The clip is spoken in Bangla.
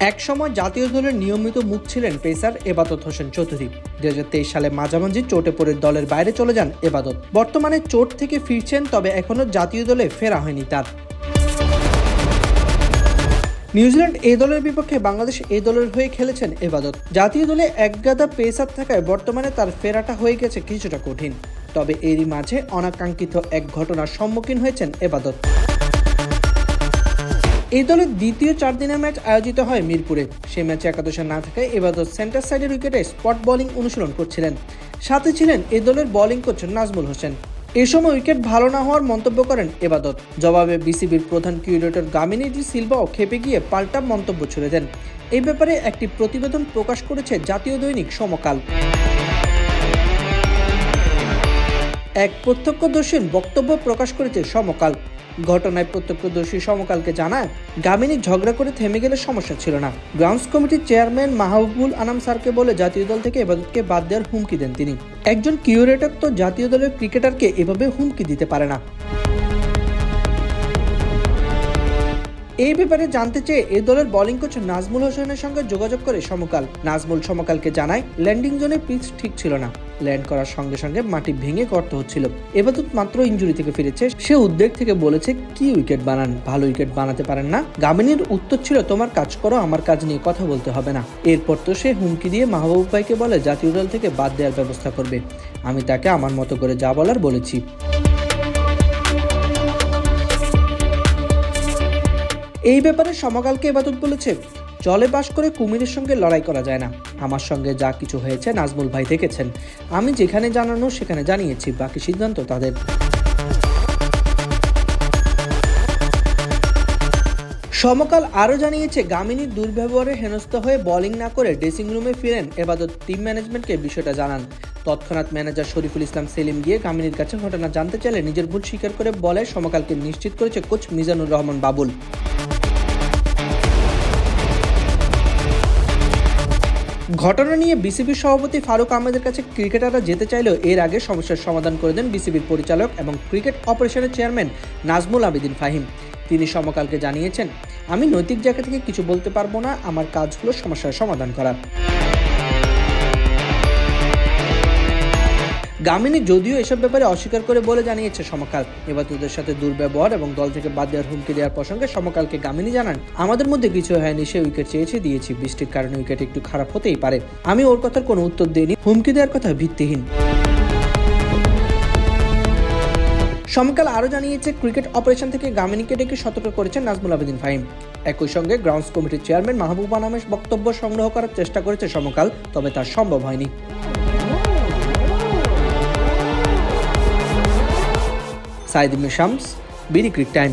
একসময় জাতীয় দলের নিয়মিত মুখ ছিলেন পেসার এবাদত হোসেন চৌধুরী। দুই হাজার তেইশ সালে মাঝামাঝি চোটে পড়ে দলের বাইরে চলে যান এবাদত। বর্তমানে চোট থেকে ফিরছেন, তবে এখনও জাতীয় দলে ফেরা হয়নি তার। নিউজিল্যান্ড এ দলের বিপক্ষে বাংলাদেশ এ দলের হয়ে খেলেছেন এবাদত। জাতীয় দলে একগাদা পেসার থাকায় বর্তমানে তার ফেরাটা হয়ে গেছে কিছুটা কঠিন। তবে এরই মাঝে অনাকাঙ্ক্ষিত এক ঘটনার সম্মুখীন হয়েছেন এবাদত। এই দলের দ্বিতীয় চার দিনের ম্যাচ আয়োজিত হয় মিরপুরে। সে ম্যাচে একাদশে না থাকায় এবাদত সেন্টার সাইডের উইকেটে স্পট বোলিং অনুশীলন করছিলেন। সাথে ছিলেন এই দলের বোলিং কোচ নাজমুল হোসেন। এ সময় উইকেট ভালো না হওয়ার মন্তব্য করেন এবাদত। জবাবে বিসিবির প্রধান কিউরেটর গামিনী ডি সিলভাও খেপে গিয়ে পাল্টা মন্তব্য ছুড়ে দেন এই ব্যাপারে একটি প্রতিবেদন প্রকাশ করেছে জাতীয় দৈনিক সমকাল। এক প্রত্যক্ষদর্শীর বক্তব্য প্রকাশ করেছে সমকাল। ঘটনায় প্রত্যক্ষদর্শী সমকালকে জানায় গামিনী ঝগড়া করে থেমে গেলে সমস্যা ছিল না। গ্রাউন্ডস কমিটির চেয়ারম্যান মাহবুবুল আনাম স্যারকে বলে জাতীয় দল থেকে এবাদতকে বাদ দেওয়ার হুমকি দেন তিনি। একজন কিউরেটর তো জাতীয় দলের ক্রিকেটারকে এভাবে হুমকি দিতে পারে না। এই ব্যাপারে জানতে চেয়ে এ দলের বোলিং কোচ নাজমুল হোসেনের সঙ্গে যোগাযোগ করে সমকাল। নাজমুল সমকালকে জানায় ল্যান্ডিং জোনে পিচ ঠিক ছিল না। ল্যান্ড করার সঙ্গে সঙ্গে মাটি ভেঙে গর্ত হচ্ছিল। এবাদত মাত্র ইঞ্জুরি থেকে ফিরেছে। সে উদ্বেগ থেকে বলেছে, কি উইকেট বানান? ভালো উইকেট বানাতে পারেন না। গামিনীর উত্তর ছিল, তোমার কাজ করো, আমার কাজ নিয়ে কথা বলতে হবে না। এরপর তো সে হুমকি দিয়ে মাহবুব ভাইকে বলে, জাতীয় দল থেকে বাদ দেওয়ার ব্যবস্থা করবে। আমি তাকে আমার মতো করে যা বলার বলেছি। এই ব্যাপারে সমকালকে এবাদত বলেছে জলে বাস করে কুমিরের সঙ্গে লড়াই করা যায় না। আমার সঙ্গে যা কিছু হয়েছে নাজমুল ভাই দেখেছেন। আমি যেখানে জানানো সেখানে জানিয়েছি, বাকি সিদ্ধান্ত তাদের। সমকাল আরও জানিয়েছে, গামিনীর দুর্ব্যবহারে হেনস্থ হয়ে বোলিং না করে ড্রেসিং রুমে ফিরেন এবাদত টিম ম্যানেজমেন্টকে বিষয়টা জানান। তৎক্ষণাৎ ম্যানেজার শরীফুল ইসলাম সেলিম গিয়ে গামিনীর কাছে ঘটনা জানতে চাইলে নিজের ভুল স্বীকার করে বলে সমকালকে নিশ্চিত করেছে কোচ মিজানুর রহমান বাবুল। ঘটনা নিয়ে বিসিবির সভাপতি ফারুক আহমেদের কাছে ক্রিকেটাররা যেতে চাইলেও এর আগে সমস্যার সমাধান করে দেন বিসিবির পরিচালক এবং ক্রিকেট অপারেশনের চেয়ারম্যান নাজমুল আবেদিন ফাহিম। তিনি সমকালকে জানিয়েছেন, আমি নৈতিক জায়গা থেকে কিছু বলতে পারব না, আমার কাজ হলো সমস্যার সমাধান করা গামিনী যদিও এসব ব্যাপারে অস্বীকার করে বলে জানিয়েছে সমকাল। এবাদতের সাথে দুর্ব্যবহার এবং দল থেকে বাদ দেওয়ার হুমকি দেওয়ার প্রসঙ্গে সমকালকে গামিনী জানান, আমাদের মধ্যে কিছু হয়নি, সে উইকেট চেয়েছে, দিয়েছি। বৃষ্টির কারণে উইকেট একটু খারাপ হতেই পারে। আমি ওর কথার কোনো উত্তর দিইনি। হুমকি দেওয়ার কথা ভিত্তিহীন। সমকাল আরও জানিয়েছে, ক্রিকেট অপারেশন থেকে গামিনীকে ডেকে সতর্ক করেছেন নাজমুল আবেদিন ফাহিম। একই সঙ্গে গ্রাউন্ডস কমিটির চেয়ারম্যান মাহবুবা নামের বক্তব্য সংগ্রহ করার চেষ্টা করেছে সমকাল, তবে তা সম্ভব হয়নি। Saeed Shams BD cric time.